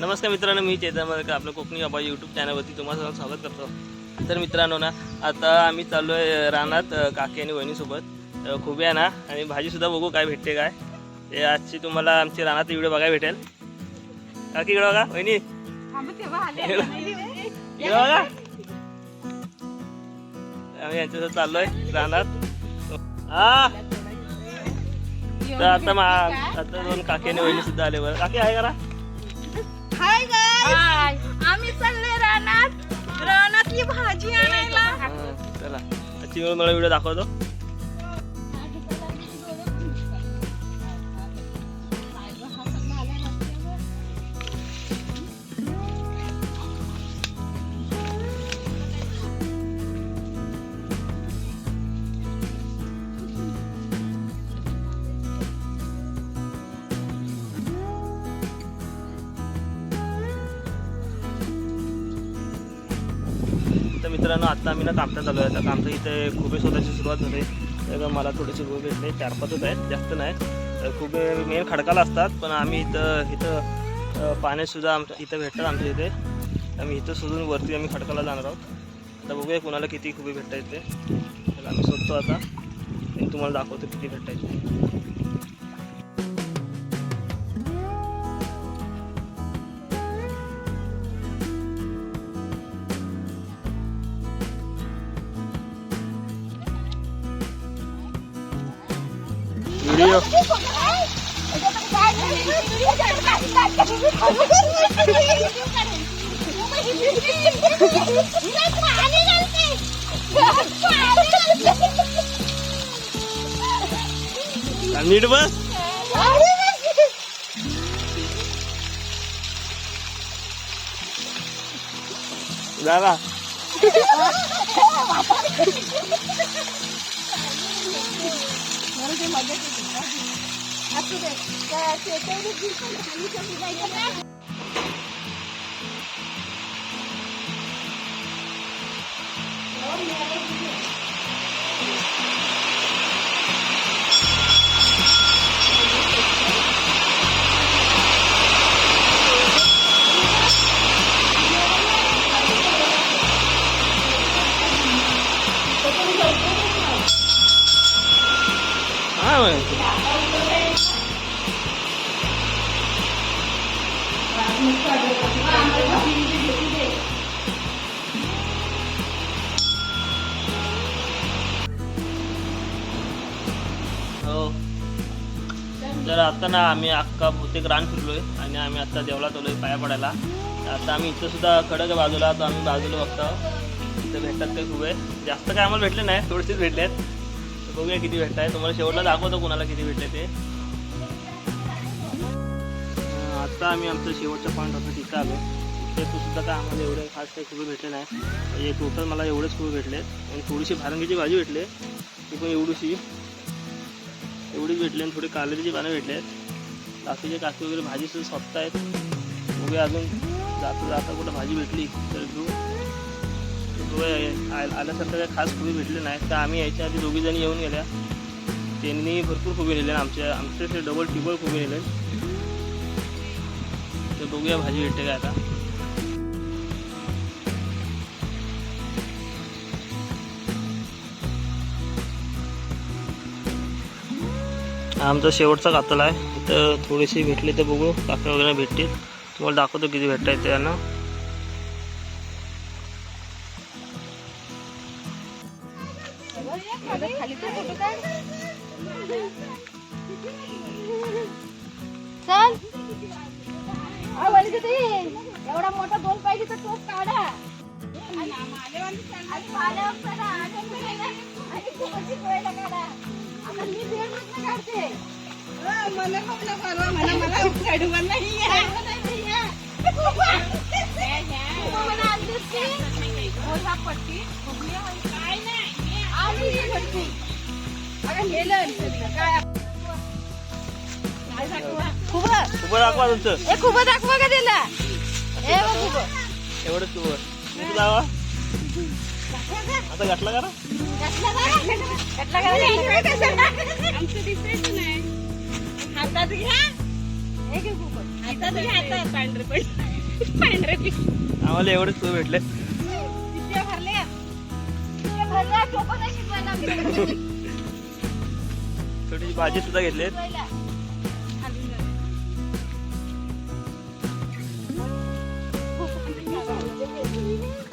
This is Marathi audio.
नमस्कार मित्रांनो मी चेतन मदकर आपलं कोकणी बाबा यूट्यूब चॅनलवरती तुम्हाला स्वागत करतो. तर मित्रांनो ना आता आम्ही चाललो आहे रानात काकी आणि वहिनीसोबत. खूप आहे ना आणि भाजीसुद्धा बघू काय भेटते काय. ते आजची तुम्हाला आमची रानात व्हिडिओ बघायला भेटेल. काकी इकडं बघा वहिनी. इकडं बघा. आम्ही यांच्यासोबत चाललोय रानात. हा तर आता मा आता दोन काकी आणि वहिनी सुद्धा आले बरं. काकी आहे करा हाय गाय आम्ही चालले रानात. रानातली भाजी आणायला. चला. मला व्हिडिओ दाखवतो. मित्रांनो आता आम्ही ना कामता चालू आहे. आता कामता इथे खुबे स्वतःची सुरुवात झाली. तर मला थोडेसे खुबे भेटले. चार पाचच आहेत जास्त नाही. तर खुबे मेन खडकाला असतात पण आम्ही इथं इथं पाण्यातसुद्धा आमच्या इथं भेटतात आमच्या इथे. आम्ही इथं शोधून वरती आम्ही खडकाला जाणार आहोत. आता बघूया कुणाला किती खुबे भेटता येते तर आम्ही शोधतो आता. आणि तुम्हाला दाखवतो किती भेटता येते व्हिडिओ ನನಗೆ ಮಜಾ ಸಿಗುತ್ತೆ ಹತ್ತಿದೆ हो. तर आता ना आम्ही अख्खा बहुतेक रान फिरलोय आणि आम्ही आता देवळात आलोय पाया पडायला. आता आम्ही इथं सुद्धा खडक बाजूला तर आम्ही बाजूला बघतो. इथं भेटतात ते खूप आहे जास्त काय आम्हाला भेटले नाही थोडेसेच भेटले आहेत बघूया किती भेटत आहे तुम्हाला शेवटला दाखवतो कुणाला किती भेटले ते. आता आम्ही आमचं शेवटचं पॉईंट होता तिथं आलो. ते सुद्धा काय आम्हाला एवढे खास काही खूप भेटले नाही. म्हणजे टोटल मला एवढेच खूप भेटले. आणि थोडीशी भारंगीची भाजी भेटले. ती पण एवढीशी. एवढीच भेटली आणि थोडी कालेरीची पानं भेटले बाकीचे काकी वगैरे भाजी सुद्धा स्वस्त आहेत बघूया अजून जाता जाता कुठं भाजी भेटली तर घेऊ. बघूया आ- आल्यासारखं काय खास खुबी भेटले नाही तर आम्ही यायच्या आधी दोघी जणी येऊन गेल्या. त्यांनी भरपूर खुबे नेले आमच्या आमच्या ते डबल टिबल खुबे नेले तर बघूया भाजी भेटते काय आता. आमचा शेवटचा कातला आहे. तर थोडीशी भेटली तर बघू. काकडे वगैरे भेटतील. तुम्हाला दाखवतो किती भेटता येते त्यांना चल. आवडली ते एवढा मोठा दोन पाहिजे तर तोच काढा. आणि पाल्यावर काढा, आणि वेळेला- आणि खूपच खूपं. खूप दाखवा तुमचं. ए खूप दाखवा का त्याला? ए खूप एवढंच खूप दावा आता घातला का? हातात घ्या. हातात पांढरे पांढरे आम्हाला एवढेच तू भेटले भरल्या थोडीशी भाजी सुद्धा घेतली Thank हो, you. हो, हो.